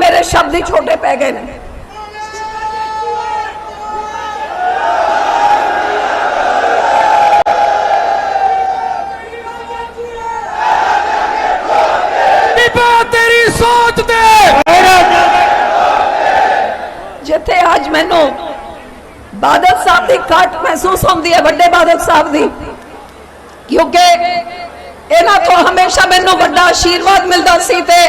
ਮੇਰੇ ਸ਼ਬਦ ਹੀ ਛੋਟੇ ਪੈ ਗਏ ਨੇ। ਜਿੱਥੇ ਅੱਜ ਮੈਨੂੰ ਬਾਦਲ ਸਾਹਿਬ ਦੀ ਘਾਟ ਮਹਿਸੂਸ ਹੁੰਦੀ ਹੈ ਵੱਡੇ ਬਾਦਲ ਸਾਹਿਬ ਦੀ ਕਿਉਂਕਿ ਇਹਨਾਂ ਤੋਂ ਹਮੇਸ਼ਾ ਮੈਨੂੰ ਵੱਡਾ ਆਸ਼ੀਰਵਾਦ ਮਿਲਦਾ ਸੀ ਤੇ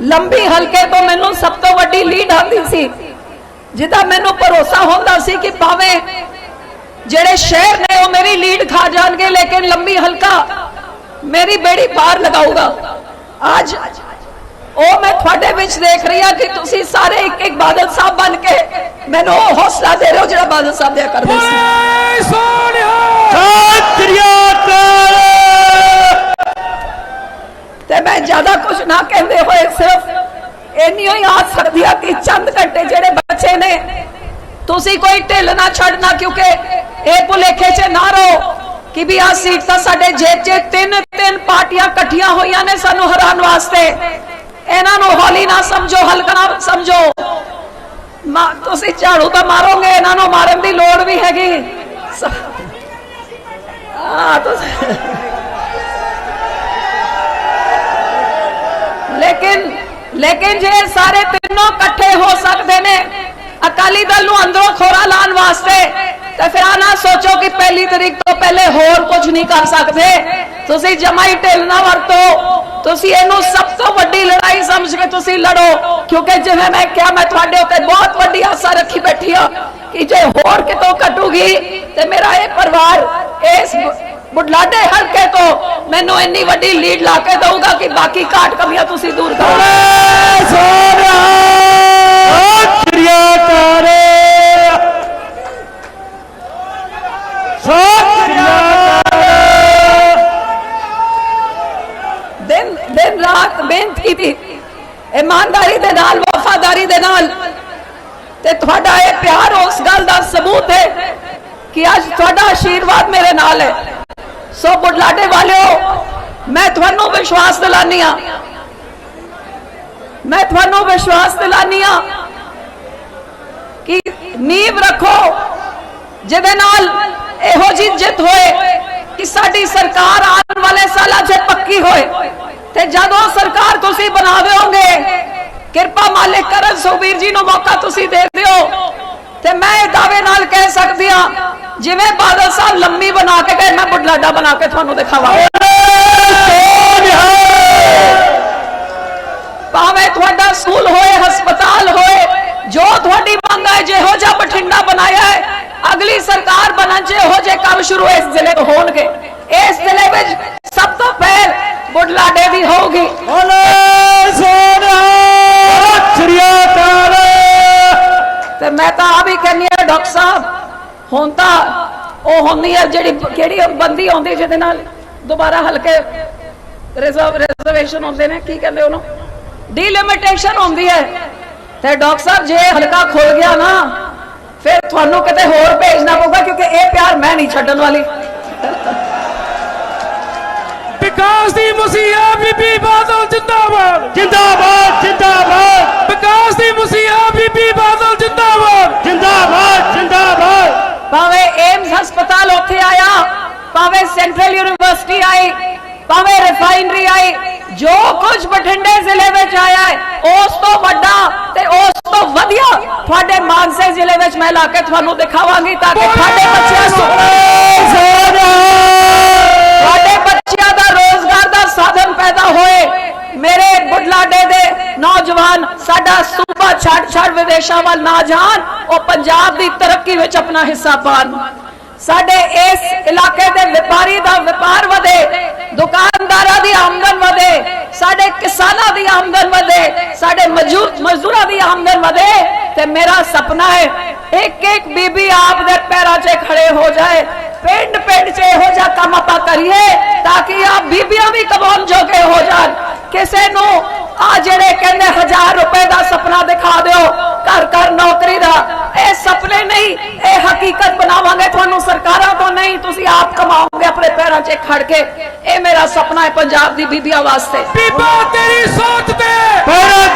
ਲੰਬੀ ਹਲਕੇ ਤੋਂ ਮੈਨੂੰ ਸਭ ਤੋਂ ਵੱਡੀ ਲੀਡ ਆਉਂਦੀ ਸੀ। ਜਿਹਦਾ ਮੈਨੂੰ ਭਰੋਸਾ ਹੁੰਦਾ ਸੀ ਕਿ ਭਾਵੇਂ ਜਿਹੜੇ ਸ਼ਹਿਰ ਨੇ ਉਹ ਮੇਰੀ ਲੀਡ ਖਾ ਜਾਣਗੇ ਲੇਕਿਨ ਲੰਬੀ ਹਲਕਾ ਮੇਰੀ ਬੇੜੀ ਪਾਰ ਲਗਾਊਗਾ। ਅੱਜ ਉਹ ਮੈਂ ਤੁਹਾਡੇ ਵਿੱਚ ਦੇਖ ਰਹੀ ਹਾਂ ਕਿ ਤੁਸੀਂ ਸਾਰੇ ਇੱਕ ਇੱਕ ਬਾਦਲ ਸਾਹਿਬ ਬਣ ਕੇ ਮੈਨੂੰ ਉਹ ਹੌਸਲਾ ਦੇ ਰਹੇ ਹੋ ਜਿਹੜਾ ਬਾਦਲ ਸਾਹਿਬ ਦਿਆ ਕਰਦੇ ਸੀ। ਸੋਨਿਆ ਤੇ ਮੈਂ ਜ਼ਿਆਦਾ ਕੁਝ ਨਾ ਕਹਿੰਦੇ ਹੋਏ, ਸਿਰਫ ਇੰਨੀ ਹੀ ਆਸ ਸਕਦੀ ਆ ਕਿ ਚੰਦ ਘੰਟੇ ਜਿਹੜੇ ਬੱਚੇ ਨੇ, ਤੁਸੀਂ ਕੋਈ ਢਿੱਲ ਨਾ ਛੱਡਣਾ ਕਿਉਂਕਿ ਇਹ ਭੁਲੇਖੇ 'ਚ ਨਾ ਰਹੋ ਕਿ ਵੀ ਆ ਸੀਟ ਤਾਂ ਸਾਡੇ ਜੇਬ 'ਚ ਤਿੰਨ ਤਿੰਨ ਪਾਰਟੀਆਂ ਇਕੱਠੀਆਂ ਹੋਈਆਂ ਨੇ ਸਾਨੂੰ ਹਰਾਉਣ ਵਾਸਤੇ। ਇਹਨਾਂ ਨੂੰ ਹੌਲੀ ਨਾ ਸਮਝੋ, ਹਲਕਾ ਨਾ ਸਮਝੋ। ਤੁਸੀਂ ਝਾੜੂ ਤਾਂ ਮਾਰੋਗੇ, ਇਹਨਾਂ ਨੂੰ ਮਾਰਨ ਦੀ ਲੋੜ ਵੀ ਹੈਗੀ। ਸ- ਤੁਸੀਂ ਲੇਕਿਨ ਜੇ ਸਾਰੇ ਤਿੰਨੋਂ ਇਕੱਠੇ ਹੋ ਸਕਦੇ ਨੇ, ਅਕਾਲੀ ਦਲ ਨੂੰ ਅੰਦਰੋਂ ਖੋਰਾ ਲਾਉਣ ਵਾਸਤੇ, ਤੇ ਫਿਰ ਆ ਨਾ ਸੋਚੋ ਕਿ ਪਹਿਲੀ ਤਰੀਕ ਤੋਂ ਪਹਿਲੇ ਹੋਰ ਕੁਝ ਨਹੀਂ ਕਰ ਸਕਦੇ। ਤੁਸੀਂ ਜਮਾਈ ਢਿੱਲ ਨਾ ਵਰਤੋ। ਤੁਸੀਂ ਇਹਨੂੰ ਸਭ ਤੋਂ ਵੱਡੀ ਲੜਾਈ ਸਮਝ ਕੇ ਤੁਸੀਂ ਲੜੋ। ਕਿਉਂਕਿ ਜਿਵੇਂ ਮੈਂ ਕਿਹਾ, ਮੈਂ ਤੁਹਾਡੇ ਉੱਤੇ ਬਹੁਤ ਵੱਡੀ ਆਸਾ ਰੱਖੀ ਬੈਠੀ ਆ ਕਿ ਜੇ ਹੋਰ ਕਿਤੋਂ ਘਟੂਗੀ, ਤੇ ਮੇਰਾ ਇਹ ਪਰਿਵਾਰ ਇਸ ਬੁਢਲਾਡੇ ਹਲਕੇ ਤੋਂ ਮੈਨੂੰ ਇੰਨੀ ਵੱਡੀ ਲੀਡ ਲਾ ਕੇ ਦਊਗਾ ਕਿ ਬਾਕੀ ਘਾਟ ਕਮੀਆਂ ਤੁਸੀਂ ਦੂਰ ਕਰੋ। ਦਿਨ ਦਿਨ ਰਾਤ ਬੇਨਤੀ ਦੀ ਇਮਾਨਦਾਰੀ ਦੇ ਨਾਲ ਵਫਾਦਾਰੀ ਦੇ ਨਾਲ। ਤੇ ਤੁਹਾਡਾ ਇਹ ਪਿਆਰ ਉਸ ਗੱਲ ਦਾ ਸਬੂਤ ਹੈ ਕਿ ਅੱਜ ਤੁਹਾਡਾ ਆਸ਼ੀਰਵਾਦ ਮੇਰੇ ਨਾਲ ਹੈ। ਸੋ ਬੁਢਲਾਡੇ ਵਾਲਿਓ, ਮੈਂ ਤੁਹਾਨੂੰ ਵਿਸ਼ਵਾਸ ਦਿਲਾਨੀ ਆ। ਮੈਂ ਤੁਹਾਨੂੰ ਵਿਸ਼ਵਾਸ ਦਿਲਾਨੀ ਆ ਕਿ ਨੀਂਵ ਰੱਖੋ, ਜਿਹਦੇ ਨਾਲ ਇਹੋ ਜੀ ਜਿੱਤ ਹੋਏ ਕਿ ਸਾਡੀ ਸਰਕਾਰ ਆਉਣ ਵਾਲੇ ਸਾਲਾਂ 'ਚ ਪੱਕੀ ਹੋਏ। ਤੇ ਜਦੋਂ ਸਰਕਾਰ ਤੁਸੀਂ ਬਣਾ ਦਿਓਗੇ ਕਿਰਪਾ ਮਾਲਿਕ ਕਰਨ ਸੁਖਬੀਰ ਜੀ ਨੂੰ ਮੌਕਾ ਤੁਸੀਂ ਦੇ ਦਿਓ। ਤੇ ਮੈਂ ਇਹ ਦਾਅਵੇ ਨਾਲ ਕਹਿ ਸਕਦੀ ਆ ਜਿਵੇਂ ਬਾਦਲ ਸਾਹਿਬ ਲੰਮੀ ਬਣਾ ਕੇ ਗਏ ਮੈਂ ਬੁਢਲਾਡਾ ਬਣਾ ਕੇ ਤੁਹਾਨੂੰ ਦਿਖਾਵਾਂਗਾ। ਭਾਵੇਂ ਤੁਹਾਡਾ ਸਕੂਲ ਹੋਏ ਹਸਪਤਾਲ ਹੋਏ ਜੋ ਤੁਹਾਡੀ ਮੰਗ ਹੈ ਜਿਹੋ ਜਿਹਾ ਬਠਿੰਡਾ ਬਣਾਇਆ ਹੈ ਅਗਲੀ ਸਰਕਾਰ ਬਣਨ ਚ ਇਹੋ ਜਿਹੇ ਕੰਮ ਸ਼ੁਰੂ ਇਸ ਜ਼ਿਲ੍ਹੇ ਤੋਂ ਹੋਣਗੇ। ਇਸ ਜ਼ਿਲ੍ਹੇ ਵਿੱਚ ਸਭ ਤੋਂ ਪਹਿਲ ਬੁਢਲਾਡੇ ਦੀ ਹੋਊਗੀ। ਤੇ ਮੈਂ ਤਾਂ ਆ ਵੀ ਕਹਿੰਦੀ ਆ ਡਾਕਟਰ ਸਾਹਿਬ ਹੁਣ ਤਾਂ ਉਹ ਹੁੰਦੀ ਹੈ ਜਿਹੜੀ ਕਿਹੜੀ ਬੰਦੀ ਆਉਂਦੀ ਜਿਹਦੇ ਨਾਲ ਦੁਬਾਰਾ ਹਲਕੇ ਰਿਜ਼ਰਵ ਰਿਜ਼ਰਵੇਸ਼ਨ ਹੁੰਦੇ ਨੇ ਕੀ ਕਹਿੰਦੇ ਉਹਨੂੰ? ਡੀਲਿਮਿਟੇਸ਼ਨ ਹੁੰਦੀ ਹੈ। ਤੇ ਡਾਕਟਰ ਸਾਹਿਬ ਜੇ ਹਲਕਾ ਖੁੱਲ ਗਿਆ ਨਾ ਫਿਰ ਤੁਹਾਨੂੰ ਕਿਤੇ ਹੋਰ ਭੇਜਣਾ ਪਊਗਾ ਕਿਉਂਕਿ ਇਹ ਪਿਆਰ ਮੈਂ ਨਹੀਂ ਛੱਡਣ ਵਾਲੀ। ਵਿਕਾਸ ਦੀ ਮਸੀਹਾ ਬੀਬੀ ਬਾਦਲ ਜਿੰਦਾਬਾਦ। ਜਿੰਦਾਬਾਦ ਜਿੰਦਾਬਾਦ। ਵਿਕਾਸ ਦੀ ਮਸੀਹਾ ਬੀਬੀ ਬਾਦਲ ਜਿੰਦਾਬਾਦ ਜਿੰਦਾਬਾਦ ਜਿੰਦਾਬਾਦ ਭਾਵੇਂ ਏਮਸ ਹਸਪਤਾਲ ਉੱਥੇ ਆਇਆ ਭਾਵੇਂ ਸੈਂਟਰਲ ਯੂਨੀਵਰਸਿਟੀ ਆਈ ਭਾਵੇਂ ਰਿਫਾਈਨਰੀ ਆਈ ਜੋ ਕੁਝ ਬਠਿੰਡੇ ਜ਼ਿਲ੍ਹੇ ਵਿੱਚ ਆਇਆ ਹੈ, ਉਸ ਤੋਂ ਵੱਡਾ ਤੇ ਉਸ ਤੋਂ ਵਧੀਆ ਤੁਹਾਡੇ ਮਾਨਸੇ ਜ਼ਿਲ੍ਹੇ ਵਿੱਚ ਮੈਂ ਲਾ ਕੇ ਤੁਹਾਨੂੰ ਦਿਖਾਵਾਂਗੀ ਤਾਂ ਕਿ ਤੁਹਾਡੇ ਬੱਚਿਆਂ ਨੂੰ ਤੁਹਾਡੇ ਬੱਚਿਆਂ ਦਾ ਰੋਜ਼ਗਾਰ ਦਾ ਸਾਧਨ ਪੈਦਾ ਹੋਏ। ਮੇਰੇ ਬੁਢਲਾਡੇ ਦੇ ਨੌਜਵਾਨ, ਸਾਡਾ ਸੂਬਾ ਛੱਡ ਛੱਡ ਵਿਦੇਸ਼ਾਂ ਵੱਲ ਨਾ ਜਾਣ, ਉਹ ਪੰਜਾਬ ਦੀ ਤਰੱਕੀ ਵਿੱਚ ਆਪਣਾ ਹਿੱਸਾ ਪਾਣ। ਸਾਡੇ ਇਸ ਇਲਾਕੇ ਦੇ ਵਪਾਰੀ ਦਾ ਵਪਾਰ ਵਧੇ, ਦੁਕਾਨਦਾਰਾਂ ਦੀ ਆਮਦਨ ਵਧੇ, ਸਾਡੇ ਕਿਸਾਨਾਂ ਦੀ ਆਮਦਨ ਵਧੇ, ਸਾਡੇ ਮਜ਼ਦੂਰਾਂ ਦੀ ਆਮਦਨ ਵਧੇ ਤੇ ਮੇਰਾ ਸੁਪਨਾ ਹੈ ਇੱਕ ਇੱਕ ਬੀਬੀ ਆਪ ਦੇ ਪੈਰਾਂ 'ਚ ਖੜੇ ਹੋ ਜਾਏ ਪਿੰਡ ਪਿੰਡ 'ਚ ਇਹੋ ਜਿਹਾ ਕੰਮ ਆਪਾਂ ਕਰੀਏ ਤਾਂ ਕਿ ਆ ਬੀਬੀਆਂ ਵੀ ਕਮਾਉਣ ਜੋਗੇ ਹੋ ਜਾਣ। ਕਿਸੇ ਨੂੰ ਆ ਜਿਹੜੇ ਕਹਿੰਦੇ 1000 ਰੁਪਏ ਦਾ ਸੁਪਨਾ ਦਿਖਾ ਦਿਓ ਘਰ ਘਰ ਨੌਕਰੀ ਦਾ ਇਹ ਸੁਪਨੇ ਨਹੀਂ ਇਹ ਹਕੀਕਤ ਬਣਾਵਾਂਗੇ ਤੁਹਾਨੂੰ ਸਰਕਾਰਾਂ ਤੋਂ ਨਹੀਂ ਤੁਸੀਂ ਆਪ ਕਮਾਓਗੇ ਆਪਣੇ ਪੈਰਾਂ 'ਚ ਖੜ ਕੇ। ਇਹ ਮੇਰਾ ਸੁਪਨਾ ਹੈ ਪੰਜਾਬ ਦੀ ਬੀਬੀਆਂ ਵਾਸਤੇ। ਬੀਬਾ ਤੇਰੀ ਸੋਚ ਤੇ। ਪੈਰਾਂ